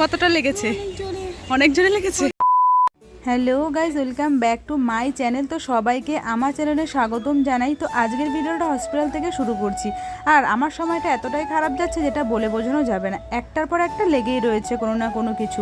কতটা লেগেছে? অনেক জোরে লেগেছে? Hello guys welcome back to my channel তো সবাইকে আমার চ্যানেলে স্বাগতম জানাই। তো আজকের ভিডিওটা হসপিটাল থেকে শুরু করছি। আর আমার সময়টা এতটাই খারাপ যাচ্ছে যেটা বলে বোঝানো যাবে না। একটার পর একটা লেগেই রয়েছে কোনো না কোনো কিছু।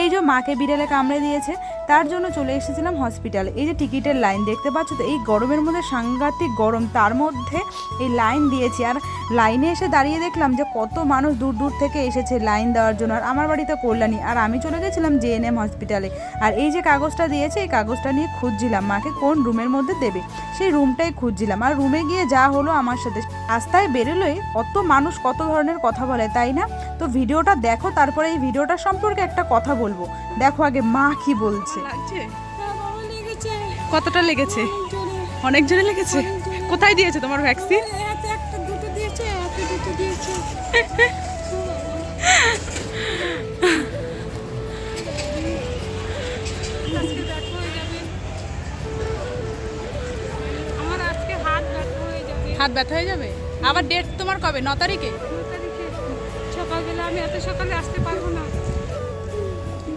এই যে মাকে বিড়ালে কামড়ে দিয়েছে তার জন্য চলে এসেছিলাম হসপিটালে এই যে টিকিটের লাইন দেখতে পাচ্ছ তো, এই গরমের মধ্যে সাংঘাতিক গরম, তার মধ্যে এই লাইন দিয়েছি। আর লাইনে এসে দাঁড়িয়ে দেখলাম যে কত মানুষ দূর দূর থেকে এসেছে লাইন দেওয়ার জন্য। আর আমার বাড়িতে কল্যাণী। আর আমি চলে গেছিলাম জেএনএম হসপিটালে আর এই যে কাগজটা দিয়েছে, এই কাগজটা নিয়ে খুঁজছিলাম, মাকে কোন রুমের মধ্যে দেবে। সেই রুমটাই খুঁজছিলাম। আর রুমে গিয়ে যা হলো আমার সাথে। রাস্তায় বেরোলোই কত মানুষ কত ধরনের কথা বলে, তাই না? তো ভিডিওটা দেখো তারপরে এই ভিডিওটা সম্পর্কে একটা কথা বলব। দেখো আগে মা কি বলছে। কতটা লেগেছে? অনেক জোরে লেগেছে? কোথায় দিয়েছে তোমার ভ্যাকসিন হাত ব্যথা হয়ে যাবে। আবার ডেট তোমার কবে? ন তারিখে? সকালে আসতে পারব না।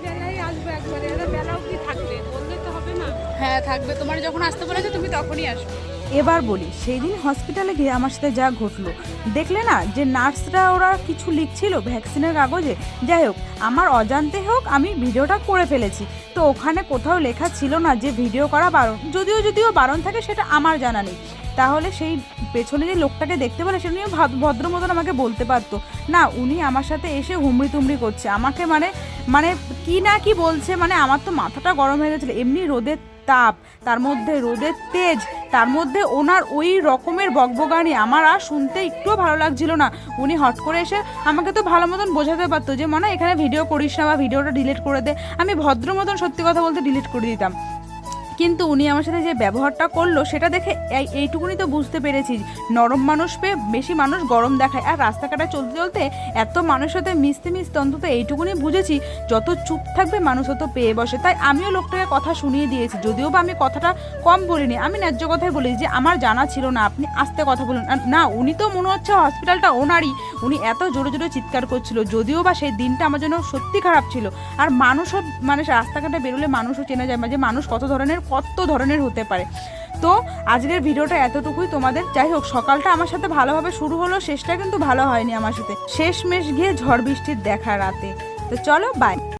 বেলায় আসব একবারে। এরা বেলা অবধি থাকবে বললে তো হবে না। হ্যাঁ থাকবে। তোমার যখন আসতে বলেছে তুমি তখনই আসবে। এবার বলি সেই দিন হসপিটালে গিয়ে আমার সাথে যা ঘটলো দেখলে না যে নার্সরা ওরা কিছু লিখছিল ভ্যাকসিনের কাগজে। যাই হোক আমার অজান্তে হোক আমি ভিডিওটা করে ফেলেছি। তো ওখানে কোথাও লেখা ছিল না যে ভিডিও করা বারণ যদিও যদিও বারণ থাকে সেটা আমার জানা নেই। তাহলে সেই পেছনে যে লোকটাকে দেখতে পেলে সেটা নিয়ে ভদ্র মতন আমাকে বলতে পারতো। না, উনি আমার সাথে এসে হুমড়ি তুমড়ি করছে। আমাকে মানে মানে কি না কি বলছে মানে আমার তো মাথাটা গরম হয়ে গেছিল। এমনি রোদের তাপ, তার মধ্যে রোদের তেজ, তার মধ্যে ওনার ওই রকমের বকবগানি আমার আর শুনতে একটুও ভালো লাগছিল না। উনি হট করে এসে আমাকে তো ভালো মতন বোঝাতে পারতো যে, মনে, এখানে ভিডিও করিস না বা ভিডিওটা ডিলিট করে দে। আমি ভদ্র মতন সত্যি কথা বলতে ডিলিট করে দিতাম। কিন্তু উনি আমার সাথে যে ব্যবহারটা করল, সেটা দেখে এই, এইটুকুনি তো বুঝতে পেরেছি। নরম মানুষ পেয়ে বেশি মানুষ গরম দেখায়। আর রাস্তাঘাটে চলতে চলতে এত মানুষের সাথে মিশতে মিশতে অন্তত এইটুকুনি বুঝেছি, যত চুপ থাকবে মানুষ তত পেয়ে বসে। তাই আমিও লোকটাকে কথা শুনিয়ে দিয়েছি, যদিও বা আমি কথাটা কম বলিনি। আমি ন্যায্য কথাই বলেছি যে, আমার জানা ছিল না, আপনি আস্তে কথা বলুন। না, উনি তো মনে হচ্ছে হসপিটালটা ওনারই। উনি এত জোরে জোরে চিৎকার করছিল, যদিও বা সেই দিনটা আমার জন্য সত্যি খারাপ ছিল। আর মানুষও মানে রাস্তাঘাটে বেরোলে মানুষও চেনা যায় যে, মানুষ কত ধরনের কত ধরনের হতে পারে। তো আজকের ভিডিওটা এতটুকুই তোমাদের। যাই হোক, সকালটা আমার সাথে ভালোভাবে শুরু হলো, শেষটা কিন্তু ভালো হয়নি আমার সাথে। শেষমেশ গিয়ে ঝড় বৃষ্টির দেখা রাতে। তো চলো বাই